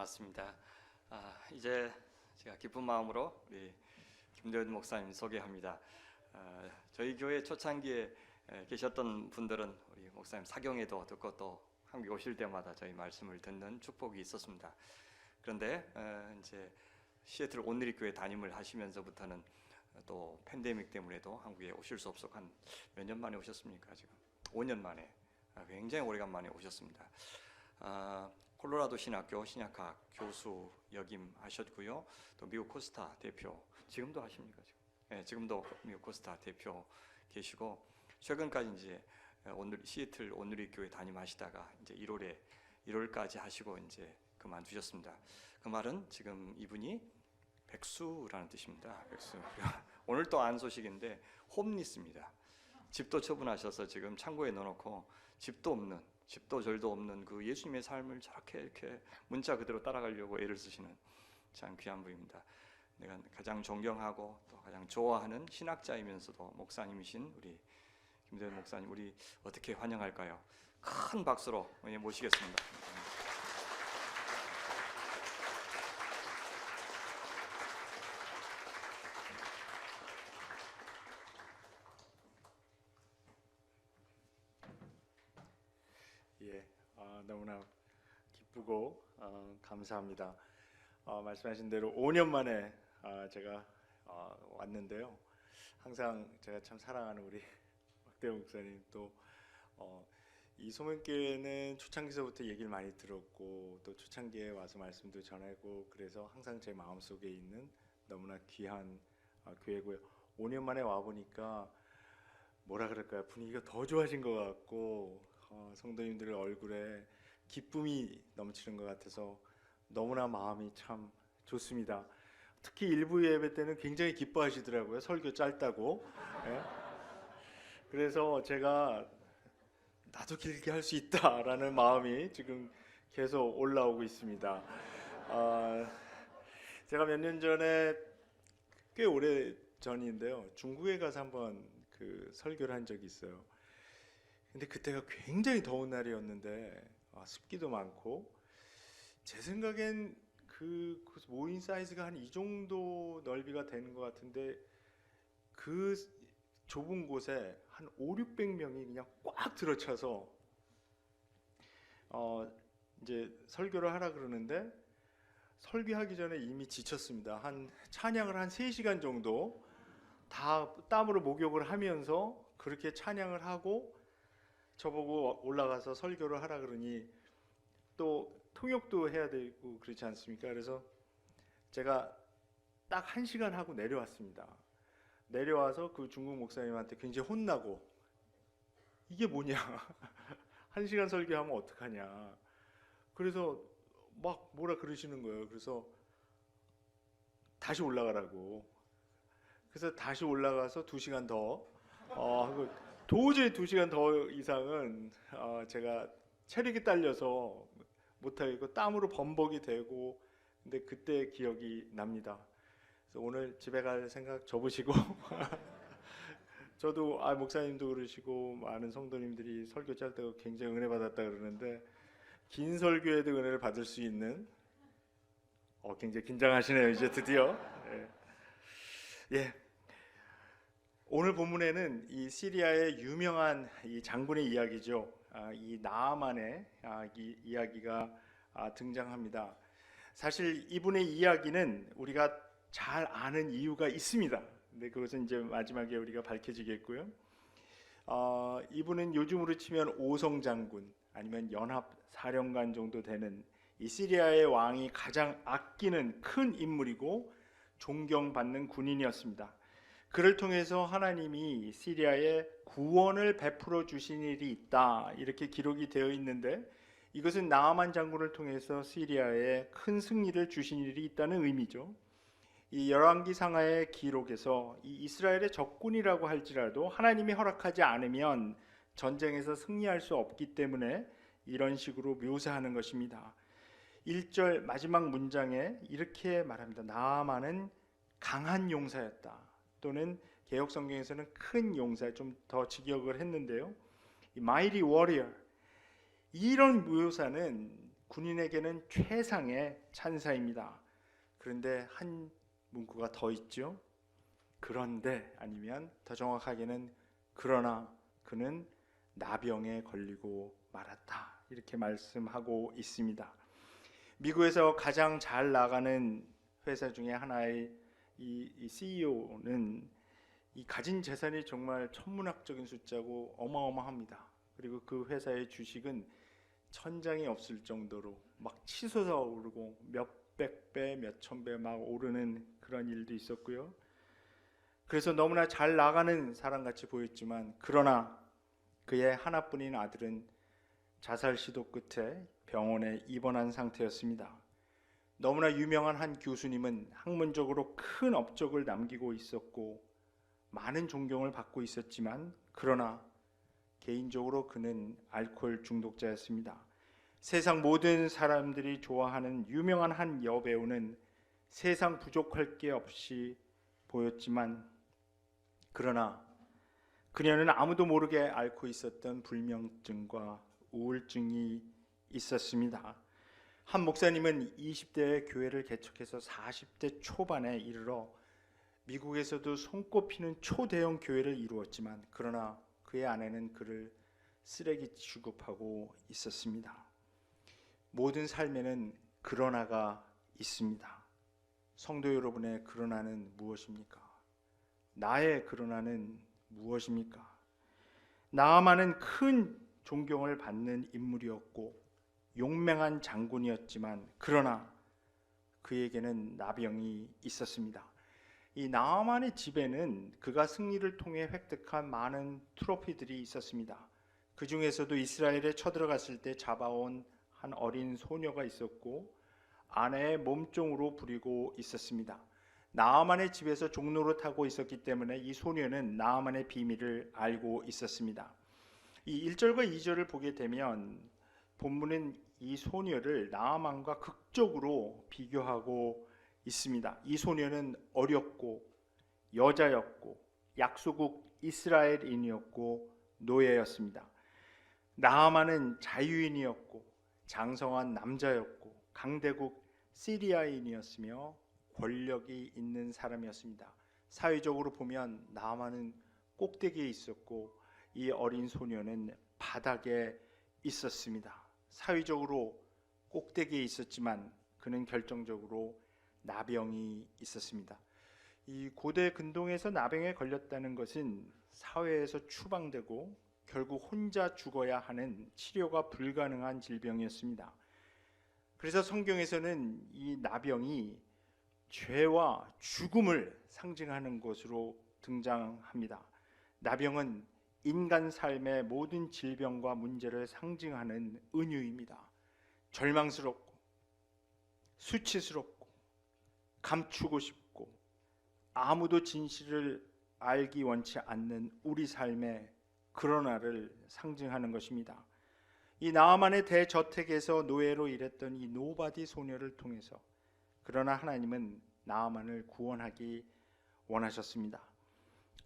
고맙습니다. 아, 이제 제가 기쁜 마음으로 우리 김대현 목사님 소개합니다. 아, 저희 교회 초창기에 에, 계셨던 분들은 우리 목사님 사경에도 듣고 또 한국 오실 때마다 저희 말씀을 듣는 축복이 있었습니다. 그런데 에, 이제 시애틀 온누리 교회 담임을 하시면서부터는 또 팬데믹 때문에도 한국에 오실 수 없었고 한 몇 년 만에 오셨습니까 지금? 5년 만에 아, 굉장히 오래간만에 오셨습니다. 아, 콜로라도 신학교 신약학 교수 역임 하셨고요. 또 미국 코스타 대표 지금도 하십니까 지금? 네, 지금도 미국 코스타 대표 계시고 최근까지 이제 오늘 시애틀 온누리 교회 담임하시다가 이제 1월에 1월까지 하시고 이제 그만두셨습니다. 그 말은 지금 이분이 백수라는 뜻입니다. 백수. 오늘 또 안 소식인데 홈리스입니다. 집도 처분하셔서 지금 창고에 넣어놓고 집도 없는 집도 절도 없는 그 예수님의 삶을 저렇게 이렇게 문자 그대로 따라가려고 애를 쓰시는 참 귀한 분입니다. 내가 가장 존경하고 또 가장 좋아하는 신학자이면서도 목사님이신 우리 김대현 목사님 우리 어떻게 환영할까요? 큰 박수로 예, 모시겠습니다. 예, 아, 너무나 기쁘고 어, 감사합니다. 어, 말씀하신 대로 5년 만에 아, 제가 어, 왔는데요. 항상 제가 참 사랑하는 우리 박대호 목사님 또 어, 이 소명교회는 초창기서부터 얘기를 많이 들었고 또 초창기에 와서 말씀도 전하고 그래서 항상 제 마음속에 있는 너무나 귀한 어, 교회고요. 5년 만에 와 보니까 뭐라 그럴까요? 분위기가 더 좋아진 것 같고 어, 성도님들 얼굴에 기쁨이 넘치는 것 같아서 너무나 마음이 참 좋습니다. 특히 일부 예배 때는 굉장히 기뻐하시더라고요. 설교 짧다고. 예? 그래서 제가 나도 길게 할 수 있다라는 마음이 지금 계속 올라오고 있습니다. 아, 제가 몇 년 전에 꽤 오래 전인데요. 중국에 가서 한번 그 설교를 한 적이 있어요. 근데 그때가 굉장히 더운 날이었는데 아, 습기도 많고 제 생각엔 그, 그 모인 사이즈가 한 이 정도 넓이가 되는 것 같은데 그 좁은 곳에 한 5, 600명이 그냥 꽉 들어차서 어 이제 설교를 하라 그러는데 설교하기 전에 이미 지쳤습니다. 한 찬양을 한 3시간 정도 다 땀으로 목욕을 하면서 그렇게 찬양을 하고 저보고 올라가서 설교를 하라 그러니 또 통역도 해야 되고 그렇지 않습니까? 그래서 제가 딱 한 시간 하고 내려왔습니다. 내려와서 그 중국 목사님한테 굉장히 혼나고 이게 뭐냐? 한 시간 설교하면 어떡하냐? 그래서 막 뭐라 그러시는 거예요. 그래서 다시 올라가라고. 그래서 다시 올라가서 두 시간 더 어, 하고 도저히 두 시간 더 이상은 어, 제가 체력이 딸려서 못하겠고 땀으로 범벅이 되고 근데 그때 기억이 납니다. 그래서 오늘 집에 갈 생각 접으시고 저도 아 목사님도 그러시고 많은 성도님들이 설교 짧다고 굉장히 은혜 받았다 그러는데 긴 설교에도 은혜를 받을 수 있는 어 굉장히 긴장하시네요 이제 드디어 예. 예. 오늘 본문에는 이 시리아의 유명한 이 장군의 이야기죠. 아, 이 나아만의 아, 이 이야기가 아, 등장합니다. 사실 이분의 이야기는 우리가 잘 아는 이유가 있습니다. 근데 그것은 이제 마지막에 우리가 밝혀지겠고요. 어, 이분은 요즘으로 치면 오성 장군 아니면 연합 사령관 정도 되는 이 시리아의 왕이 가장 아끼는 큰 인물이고 존경받는 군인이었습니다. 그를 통해서 하나님이 시리아에 구원을 베풀어 주신 일이 있다 이렇게 기록이 되어 있는데 이것은 나아만 장군을 통해서 시리아에 큰 승리를 주신 일이 있다는 의미죠. 이 열왕기 상하의 기록에서 이 이스라엘의 적군이라고 할지라도 하나님이 허락하지 않으면 전쟁에서 승리할 수 없기 때문에 이런 식으로 묘사하는 것입니다. 1절 마지막 문장에 이렇게 말합니다. 나아만은 강한 용사였다. 또는 개혁 성경에서는 큰 용사 좀 더 직역을 했는데요. 이 mighty warrior 이런 묘사는 군인에게는 최상의 찬사입니다. 그런데 한 문구가 더 있죠. 그런데 아니면 더 정확하게는 그러나 그는 나병에 걸리고 말았다. 이렇게 말씀하고 있습니다. 미국에서 가장 잘 나가는 회사 중에 하나의 이, 이 CEO는 이 가진 재산이 정말 천문학적인 숫자고 어마어마합니다. 그리고 그 회사의 주식은 천장이 없을 정도로 막 치솟아 오르고 몇백 배, 몇천 배 막 오르는 그런 일도 있었고요. 그래서 너무나 잘 나가는 사람 같이 보였지만 그러나 그의 하나뿐인 아들은 자살 시도 끝에 병원에 입원한 상태였습니다. 너무나 유명한 한 교수님은 학문적으로 큰 업적을 남기고 있었고 많은 존경을 받고 있었지만 그러나 개인적으로 그는 알코올 중독자였습니다. 세상 모든 사람들이 좋아하는 유명한 한 여배우는 세상 부족할 게 없이 보였지만 그러나 그녀는 아무도 모르게 앓고 있었던 불면증과 우울증이 있었습니다. 한 목사님은 20대에 교회를 개척해서 40대 초반에 이르러 미국에서도 손꼽히는 초대형 교회를 이루었지만 그러나 그의 아내는 그를 쓰레기 취급하고 있었습니다. 모든 삶에는 그러나가 있습니다. 성도 여러분의 그러나는 무엇입니까? 나의 그러나는 무엇입니까? 나아만은 큰 존경을 받는 인물이었고 용맹한 장군이었지만 그러나 그에게는 나병이 있었습니다. 이 나아만의 집에는 그가 승리를 통해 획득한 많은 트로피들이 있었습니다. 그 중에서도 이스라엘에 쳐들어갔을 때 잡아온 한 어린 소녀가 있었고 아내의 몸종으로 부리고 있었습니다. 나아만의 집에서 종로를 타고 있었기 때문에 이 소녀는 나아만의 비밀을 알고 있었습니다. 이 1절과 2절을 보게 되면 본문은 이 소녀를 나아만과 극적으로 비교하고 있습니다. 이 소녀는 어렸고 여자였고 약소국 이스라엘인이었고 노예였습니다. 나아만은 자유인이었고 장성한 남자였고 강대국 시리아인이었으며 권력이 있는 사람이었습니다. 사회적으로 보면 나아만은 꼭대기에 있었고 이 어린 소녀는 바닥에 있었습니다. 사회적으로 꼭대기에 있었지만 그는 결정적으로 나병이 있었습니다. 이 고대 근동에서 나병에 걸렸다는 것은 사회에서 추방되고 결국 혼자 죽어야 하는 치료가 불가능한 질병이었습니다. 그래서 성경에서는 이 나병이 죄와 죽음을 상징하는 것으로 등장합니다. 나병은 인간 삶의 모든 질병과 문제를 상징하는 은유입니다. 절망스럽고 수치스럽고 감추고 싶고 아무도 진실을 알기 원치 않는 우리 삶의 그러나를 상징하는 것입니다. 이 나아만의 대저택에서 노예로 일했던 이 노바디 소녀를 통해서 그러나 하나님은 나아만을 구원하기 원하셨습니다.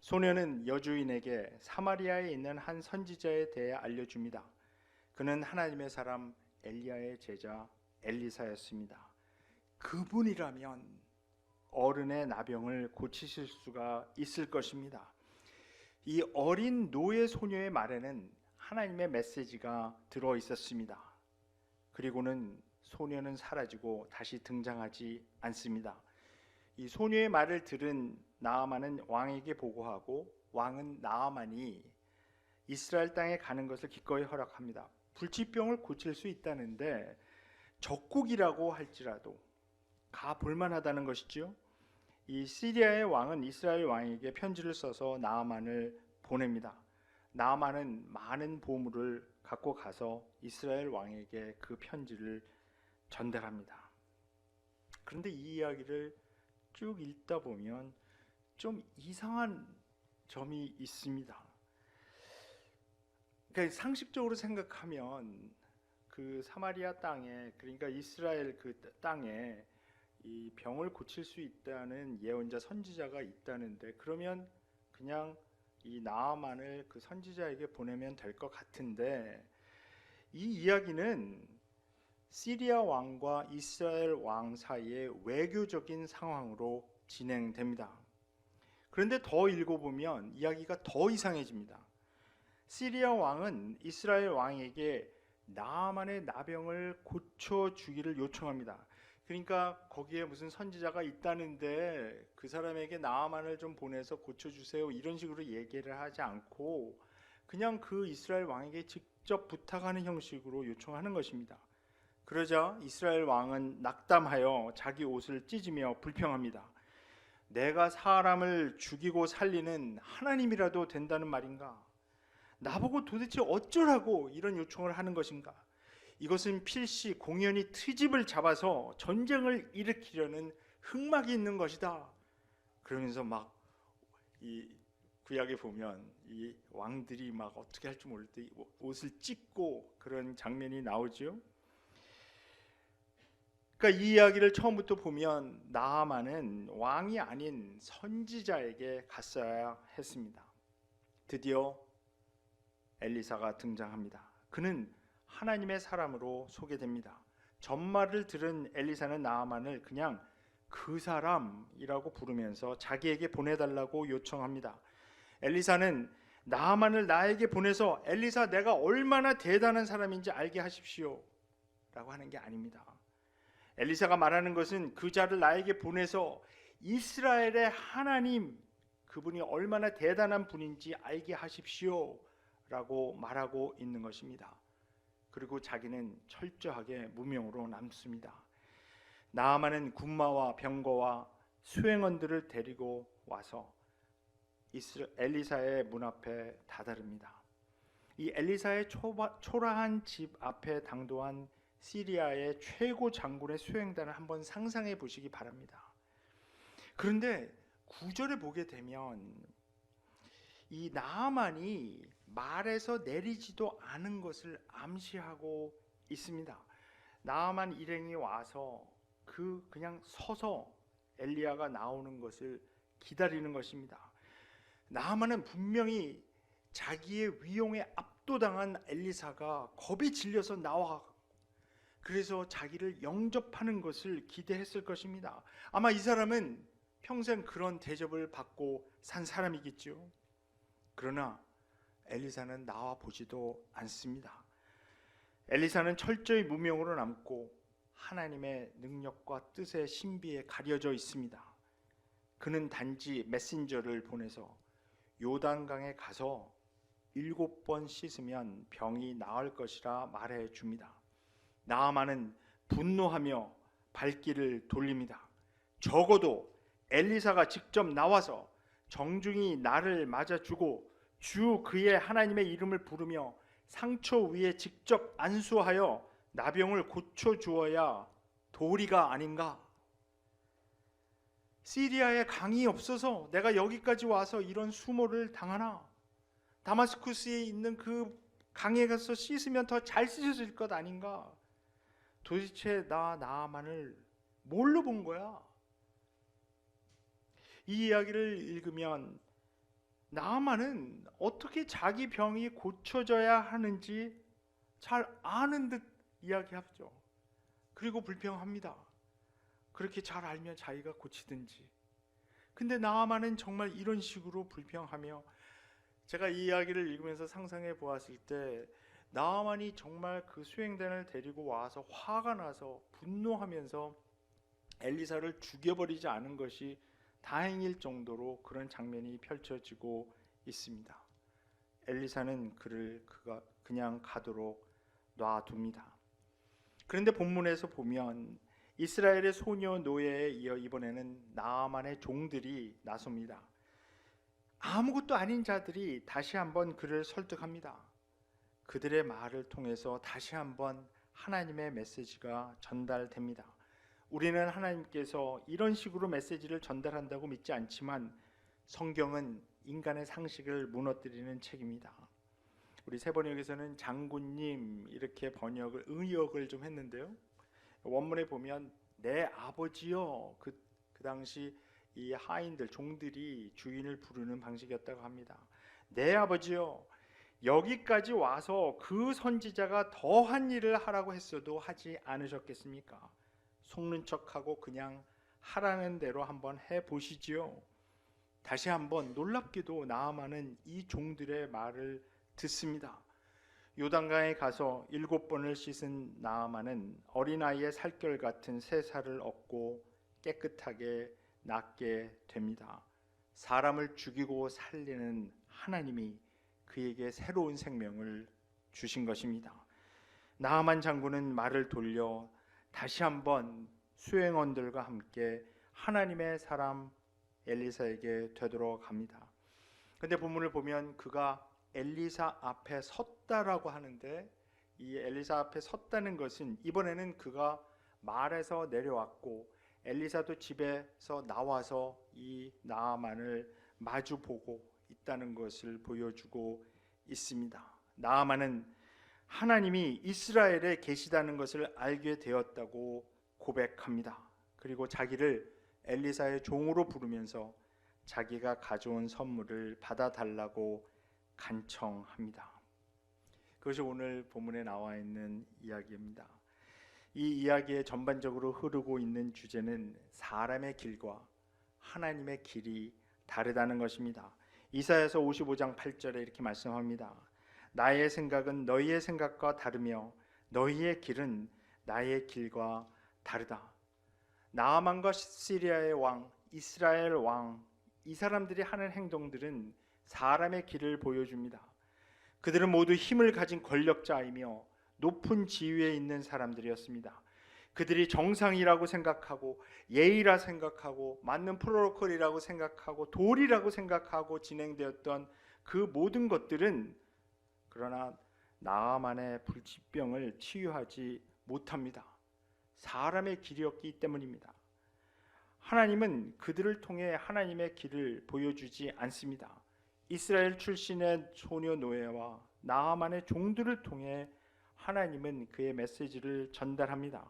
소녀는 여주인에게 사마리아에 있는 한 선지자에 대해 알려줍니다. 그는 하나님의 사람 엘리야의 제자 엘리사였습니다. 그분이라면 어른의 나병을 고치실 수가 있을 것입니다. 이 어린 노예 소녀의 말에는 하나님의 메시지가 들어 있었습니다. 그리고는 소녀는 사라지고 다시 등장하지 않습니다. 이 소녀의 말을 들은 나아만은 왕에게 보고하고 왕은 나아만이 이스라엘 땅에 가는 것을 기꺼이 허락합니다. 불치병을 고칠 수 있다는데 적국이라고 할지라도 가 볼만하다는 것이지요. 이 시리아의 왕은 이스라엘 왕에게 편지를 써서 나아만을 보냅니다. 나아만은 많은 보물을 갖고 가서 이스라엘 왕에게 그 편지를 전달합니다. 그런데 이 이야기를 쭉 읽다 보면 좀 이상한 점이 있습니다. 그러니까 상식적으로 생각하면 그 사마리아 땅에 그러니까 이스라엘 그 땅에 이 병을 고칠 수 있다는 예언자 선지자가 있다는데 그러면 그냥 이 나아만을 그 선지자에게 보내면 될 것 같은데 이 이야기는 시리아 왕과 이스라엘 왕 사이의 외교적인 상황으로 진행됩니다. 그런데 더 읽어보면 이야기가 더 이상해집니다. 시리아 왕은 이스라엘 왕에게 나만의 나병을 고쳐 주기를 요청합니다. 그러니까 거기에 무슨 선지자가 있다는데 그 사람에게 나만을 좀 보내서 고쳐 주세요. 이런 식으로 얘기를 하지 않고 그냥 그 이스라엘 왕에게 직접 부탁하는 형식으로 요청하는 것입니다. 그러자 이스라엘 왕은 낙담하여 자기 옷을 찢으며 불평합니다. 내가 사람을 죽이고 살리는 하나님이라도 된다는 말인가? 나보고 도대체 어쩌라고 이런 요청을 하는 것인가? 이것은 필시 공연히 트집을 잡아서 전쟁을 일으키려는 흑막이 있는 것이다. 그러면서 막 이 구약에 보면 이 왕들이 막 어떻게 할줄 모를 때 옷을 찢고 그런 장면이 나오죠. 그러니까 이 이야기를 처음부터 보면 나아만은 왕이 아닌 선지자에게 갔어야 했습니다. 드디어 엘리사가 등장합니다. 그는 하나님의 사람으로 소개됩니다. 전말을 들은 엘리사는 나아만을 그냥 그 사람이라고 부르면서 자기에게 보내달라고 요청합니다. 엘리사는 나아만을 나에게 보내서 엘리사 내가 얼마나 대단한 사람인지 알게 하십시오 라고 하는 게 아닙니다. 엘리사가 말하는 것은 그 자를 나에게 보내서 이스라엘의 하나님 그분이 얼마나 대단한 분인지 알게 하십시오라고 말하고 있는 것입니다. 그리고 자기는 철저하게 무명으로 남습니다. 나아만은 군마와 병거와 수행원들을 데리고 와서 엘리사의 문 앞에 다다릅니다. 이 엘리사의 초바, 초라한 집 앞에 당도한 시리아의 최고 장군의 수행단을 한번 상상해 보시기 바랍니다. 그런데 구절에 보게 되면 이 나아만이 말에서 내리지도 않은 것을 암시하고 있습니다. 나아만 일행이 와서 그 그냥 서서 엘리야가 나오는 것을 기다리는 것입니다. 나아만은 분명히 자기의 위용에 압도당한 엘리사가 겁이 질려서 나와 그래서 자기를 영접하는 것을 기대했을 것입니다. 아마 이 사람은 평생 그런 대접을 받고 산 사람이겠죠. 그러나 엘리사는 나와 보지도 않습니다. 엘리사는 철저히 무명으로 남고 하나님의 능력과 뜻의 신비에 가려져 있습니다. 그는 단지 메신저를 보내서 요단강에 가서 일곱 번 씻으면 병이 나을 것이라 말해 줍니다. 나아만은 분노하며 발길을 돌립니다. 적어도 엘리사가 직접 나와서 정중히 나를 맞아주고 주 그의 하나님의 이름을 부르며 상처 위에 직접 안수하여 나병을 고쳐 주어야 도리가 아닌가? 시리아에 강이 없어서 내가 여기까지 와서 이런 수모를 당하나? 다마스쿠스에 있는 그 강에 가서 씻으면 더 잘 씻어질 것 아닌가? 도대체 나 나만을 뭘로 본 거야? 이 이야기를 읽으면 나만은 어떻게 자기 병이 고쳐져야 하는지 잘 아는 듯 이야기하죠. 그리고 불평합니다. 그렇게 잘 알면 자기가 고치든지. 근데 나만은 정말 이런 식으로 불평하며 제가 이 이야기를 읽으면서 상상해 보았을 때 나만이 정말 그 수행단을 데리고 와서 화가 나서 분노하면서 엘리사를 죽여버리지 않은 것이 다행일 정도로 그런 장면이 펼쳐지고 있습니다. 엘리사는 그를 그가 그냥 가도록 놔둡니다. 그런데 본문에서 보면 이스라엘의 소녀 노예에 이어 이번에는 나아만의 종들이 나섭니다. 아무것도 아닌 자들이 다시 한번 그를 설득합니다. 그들의 말을 통해서 다시 한번 하나님의 메시지가 전달됩니다. 우리는 하나님께서 이런 식으로 메시지를 전달한다고 믿지 않지만 성경은 인간의 상식을 무너뜨리는 책입니다. 우리 세번역에서는 장군님 이렇게 번역을 의역을 좀 했는데요. 원문에 보면 내 아버지요 그, 그 당시 이 하인들 종들이 주인을 부르는 방식이었다고 합니다. 내 아버지요 여기까지 와서 그 선지자가 더한 일을 하라고 했어도 하지 않으셨겠습니까? 속는 척하고 그냥 하라는 대로 한번 해 보시지요. 다시 한번 놀랍게도 나아만은 이 종들의 말을 듣습니다. 요단강에 가서 일곱 번을 씻은 나아만은 어린아이의 살결 같은 새 살을 얻고 깨끗하게 낫게 됩니다. 사람을 죽이고 살리는 하나님이 그에게 새로운 생명을 주신 것입니다. 나아만 장군은 말을 돌려 다시 한번 수행원들과 함께 하나님의 사람 엘리사에게 되돌아갑니다. 근데 본문을 보면 그가 엘리사 앞에 섰다라고 하는데 이 엘리사 앞에 섰다는 것은 이번에는 그가 말에서 내려왔고 엘리사도 집에서 나와서 이 나아만을 마주 보고 있다는 것을 보여주고 있습니다. 나아만은 하나님이 이스라엘에 계시다는 것을 알게 되었다고 고백합니다. 그리고 자기를 엘리사의 종으로 부르면서 자기가 가져온 선물을 받아달라고 간청합니다. 그것이 오늘 본문에 나와 있는 이야기입니다. 이 이야기의 전반적으로 흐르고 있는 주제는 사람의 길과 하나님의 길이 다르다는 것입니다. 이사야서 55장 8절에 이렇게 말씀합니다. 나의 생각은 너희의 생각과 다르며 너희의 길은 나의 길과 다르다. 나아만과 시리아의 왕, 이스라엘 왕, 이 사람들이 하는 행동들은 사람의 길을 보여줍니다. 그들은 모두 힘을 가진 권력자이며 높은 지위에 있는 사람들이었습니다. 그들이 정상이라고 생각하고 예의라 생각하고 맞는 프로토콜이라고 생각하고 도리라고 생각하고 진행되었던 그 모든 것들은 그러나 나만의 불치병을 치유하지 못합니다. 사람의 길이었기 때문입니다. 하나님은 그들을 통해 하나님의 길을 보여주지 않습니다. 이스라엘 출신의 소녀 노예와 나아만의 종들을 통해 하나님은 그의 메시지를 전달합니다.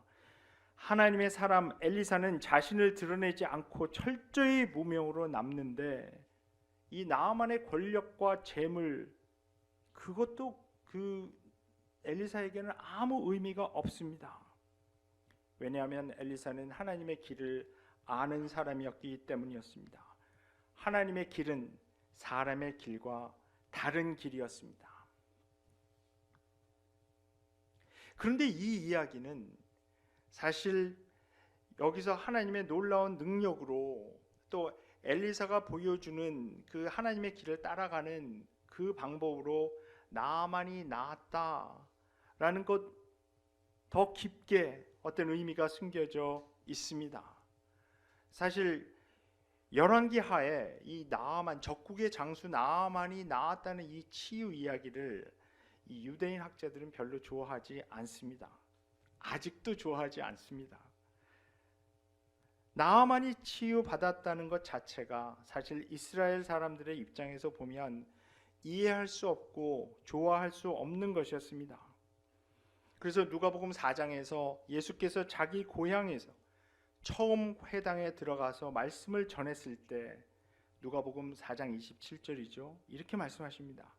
하나님의 사람 엘리사는 자신을 드러내지 않고 철저히 무명으로 남는데 이 나아만의 권력과 재물 그것도 그 엘리사에게는 아무 의미가 없습니다. 왜냐하면 엘리사는 하나님의 길을 아는 사람이었기 때문이었습니다. 하나님의 길은 사람의 길과 다른 길이었습니다. 그런데 이 이야기는 사실 여기서 하나님의 놀라운 능력으로 또 엘리사가 보여주는 그 하나님의 길을 따라가는 그 방법으로 나만이 나았다라는 것 더 깊게 어떤 의미가 숨겨져 있습니다. 사실 열왕기 하에 이 나아만 적국의 장수 나아만이 나았다는 이 치유 이야기를 이 유대인 학자들은 별로 좋아하지 않습니다. 아직도 좋아하지 않습니다. 나아만이 치유받았다는 것 자체가 사실 이스라엘 사람들의 입장에서 보면 이해할 수 없고 좋아할 수 없는 것이었습니다. 그래서 누가복음 4장에서 예수께서 자기 고향에서 처음 회당에 들어가서 말씀을 전했을 때 누가복음 4장 27절이죠. 이렇게 말씀하십니다.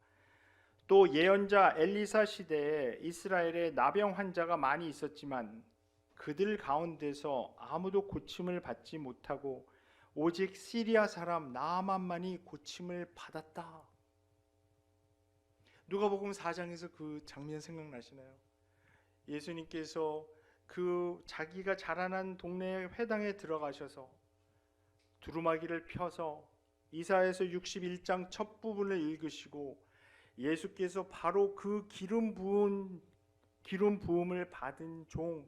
또 예언자 엘리사 시대에 이스라엘에 나병 환자가 많이 있었지만 그들 가운데서 아무도 고침을 받지 못하고 오직 시리아 사람 나아만만이 고침을 받았다. 누가복음 4장에서 그 장면 생각나시나요? 예수님께서 그 자기가 자라난 동네 회당에 들어가셔서 두루마기를 펴서 이사에서 61장 첫 부분을 읽으시고 예수께서 바로 그 기름 부은 기름 부음을 받은 종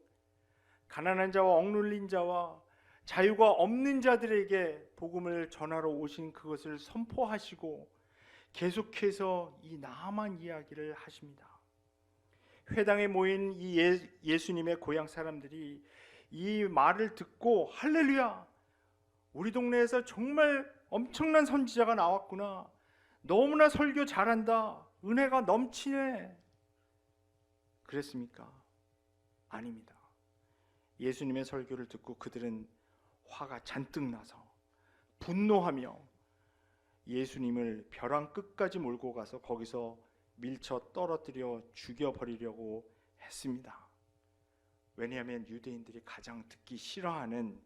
가난한 자와 억눌린 자와 자유가 없는 자들에게 복음을 전하러 오신 그것을 선포하시고 계속해서 이 나만 이야기를 하십니다. 회당에 모인 이 예, 예수님의 고향 사람들이 이 말을 듣고 할렐루야 우리 동네에서 정말 엄청난 선지자가 나왔구나 너무나 설교 잘한다 은혜가 넘치네 그랬습니까? 아닙니다 예수님의 설교를 듣고 그들은 화가 잔뜩 나서 분노하며 예수님을 벼랑 끝까지 몰고 가서 거기서 밀쳐 떨어뜨려 죽여버리려고 했습니다. 왜냐하면 유대인들이 가장 듣기 싫어하는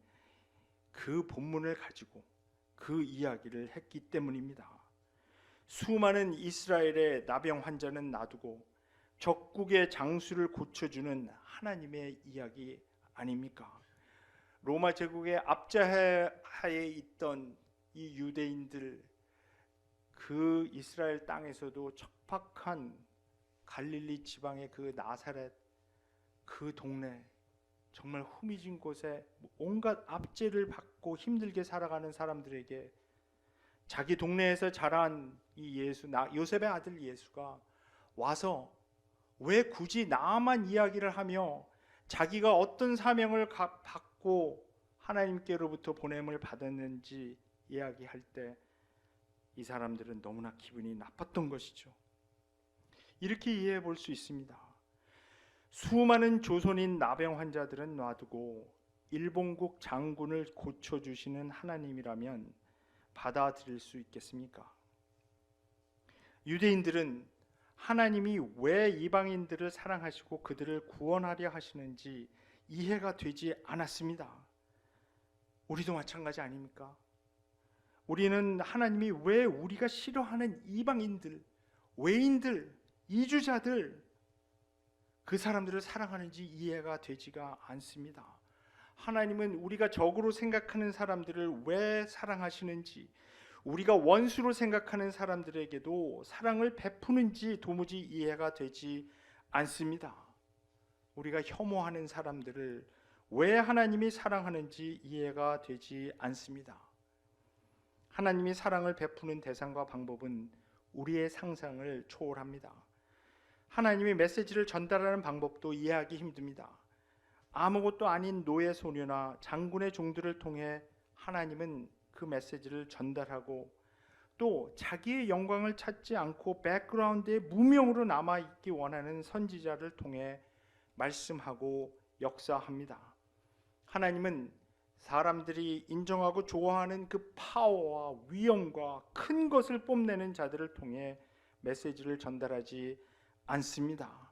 그 본문을 가지고 그 이야기를 했기 때문입니다. 수많은 이스라엘의 나병 환자는 놔두고 적국의 장수를 고쳐주는 하나님의 이야기 아닙니까? 로마 제국의 압자하에 있던 이 유대인들 그 이스라엘 땅에서도 척박한 갈릴리 지방의 그 나사렛 그 동네 정말 후미진 곳에 온갖 압제를 받고 힘들게 살아가는 사람들에게 자기 동네에서 자란 이 예수 나 요셉의 아들 예수가 와서 왜 굳이 나만 이야기를 하며 자기가 어떤 사명을 가- 받고 하나님께로부터 보냄을 받았는지 이야기할 때 이 사람들은 너무나 기분이 나빴던 것이죠. 이렇게 이해해 볼 수 있습니다. 수많은 조선인 나병 환자들은 놔두고 일본국 장군을 고쳐 주시는 하나님이라면 받아들일 수 있겠습니까? 유대인들은 하나님이 왜 이방인들을 사랑하시고 그들을 구원하려 하시는지 이해가 되지 않았습니다. 우리도 마찬가지 아닙니까? 우리는 하나님이 왜 우리가 싫어하는 이방인들, 외인들, 이주자들 그 사람들을 사랑하는지 이해가 되지가 않습니다. 하나님은 우리가 적으로 생각하는 사람들을 왜 사랑하시는지, 우리가 원수로 생각하는 사람들에게도 사랑을 베푸는지 도무지 이해가 되지 않습니다. 우리가 혐오하는 사람들을 왜 하나님이 사랑하는지 이해가 되지 않습니다. 하나님이 사랑을 베푸는 대상과 방법은 우리의 상상을 초월합니다. 하나님이 메시지를 전달하는 방법도 이해하기 힘듭니다. 아무것도 아닌 노예 소녀나 장군의 종들을 통해 하나님은 그 메시지를 전달하고 또 자기의 영광을 찾지 않고 백그라운드에 무명으로 남아 있기 원하는 선지자를 통해 말씀하고 역사합니다. 하나님은 사람들이 인정하고 좋아하는 그 파워와 위엄과 큰 것을 뽐내는 자들을 통해 메시지를 전달하지 않습니다.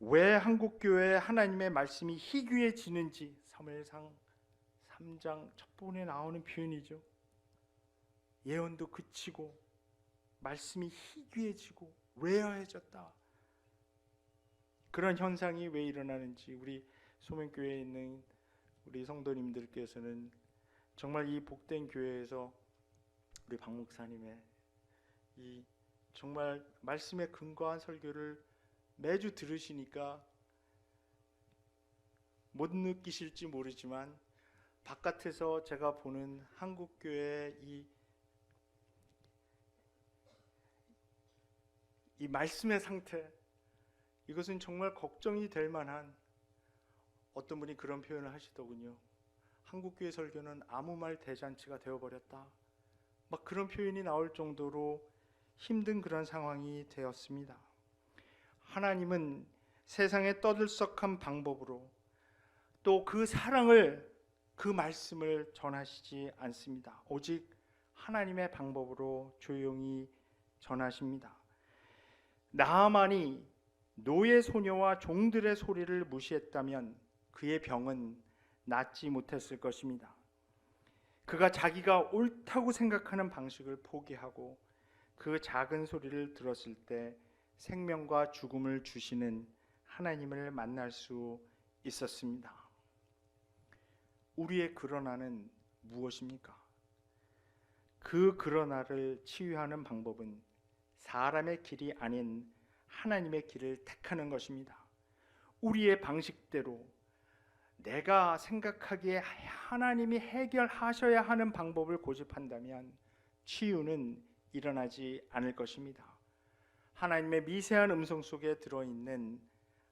왜 한국 교회에 하나님의 말씀이 희귀해지는지 사무엘상 3장 첫 부분에 나오는 표현이죠. 예언도 그치고 말씀이 희귀해지고 레어해졌다. 그런 현상이 왜 일어나는지 우리 소명교회에 있는 우리 성도님들께서는 정말 이 복된 교회에서 우리 박 목사님의 이 정말 말씀에 근거한 설교를 매주 들으시니까 못 느끼실지 모르지만 바깥에서 제가 보는 한국 교회의 이, 이 말씀의 상태 이것은 정말 걱정이 될 만한 어떤 분이 그런 표현을 하시더군요. 한국 교회 설교는 아무 말 대잔치가 되어버렸다. 막 그런 표현이 나올 정도로 힘든 그런 상황이 되었습니다. 하나님은 세상에 떠들썩한 방법으로 또 그 사랑을 그 말씀을 전하시지 않습니다. 오직 하나님의 방법으로 조용히 전하십니다. 나아만이 노예 소녀와 종들의 소리를 무시했다면 그의 병은 낫지 못했을 것입니다. 그가 자기가 옳다고 생각하는 방식을 포기하고 그 작은 소리를 들었을 때 생명과 죽음을 주시는 하나님을 만날 수 있었습니다. 우리의 그러나는 무엇입니까? 그 그러나를 치유하는 방법은 사람의 길이 아닌 하나님의 길을 택하는 것입니다. 우리의 방식대로 내가 생각하기에 하나님이 해결하셔야 하는 방법을 고집한다면 치유는 일어나지 않을 것입니다. 하나님의 미세한 음성 속에 들어있는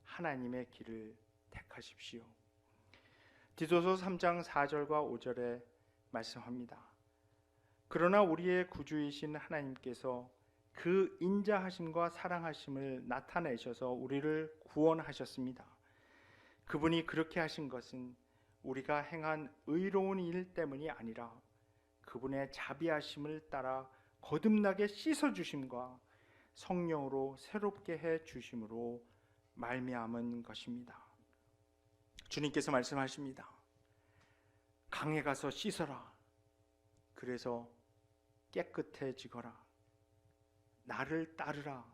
하나님의 길을 택하십시오. 디도서 3장 4절과 5절에 말씀합니다. 그러나 우리의 구주이신 하나님께서 그 인자하심과 사랑하심을 나타내셔서 우리를 구원하셨습니다. 그분이 그렇게 하신 것은 우리가 행한 의로운 일 때문이 아니라 그분의 자비하심을 따라 거듭나게 씻어 주심과 성령으로 새롭게 해 주심으로 말미암은 것입니다. 주님께서 말씀하십니다. 강에 가서 씻어라. 그래서 깨끗해지거라. 나를 따르라.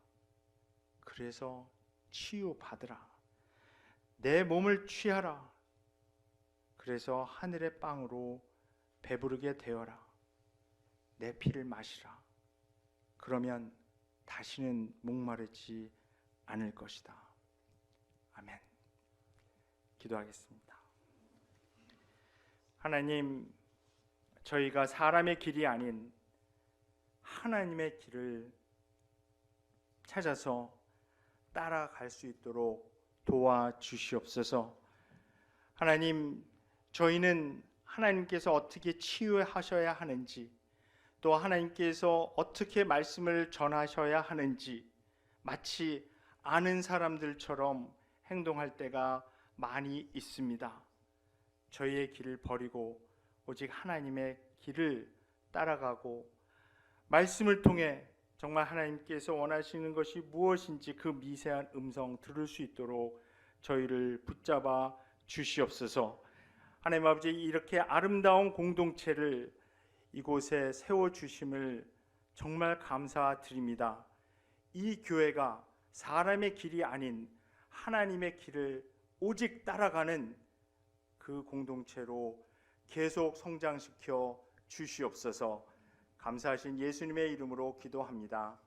그래서 치유받으라. 내 몸을 취하라. 그래서 하늘의 빵으로 배부르게 되어라. 내 피를 마시라. 그러면 다시는 목마르지 않을 것이다. 아멘. 기도하겠습니다. 하나님, 저희가 사람의 길이 아닌 하나님의 길을 찾아서 따라갈 수 있도록 도와주시옵소서. 하나님, 저희는 하나님께서 어떻게 치유하셔야 하는지, 또 하나님께서 어떻게 말씀을 전하셔야 하는지, 마치 아는 사람들처럼 행동할 때가 많이 있습니다. 저희의 길을 버리고 오직 하나님의 길을 따라가고 말씀을 통해 정말 하나님께서 원하시는 것이 무엇인지 그 미세한 음성 들을 수 있도록 저희를 붙잡아 주시옵소서. 하나님 아버지 이렇게 아름다운 공동체를 이곳에 세워 주심을 정말 감사드립니다. 이 교회가 사람의 길이 아닌 하나님의 길을 오직 따라가는 그 공동체로 계속 성장시켜 주시옵소서. 감사하신 예수님의 이름으로 기도합니다.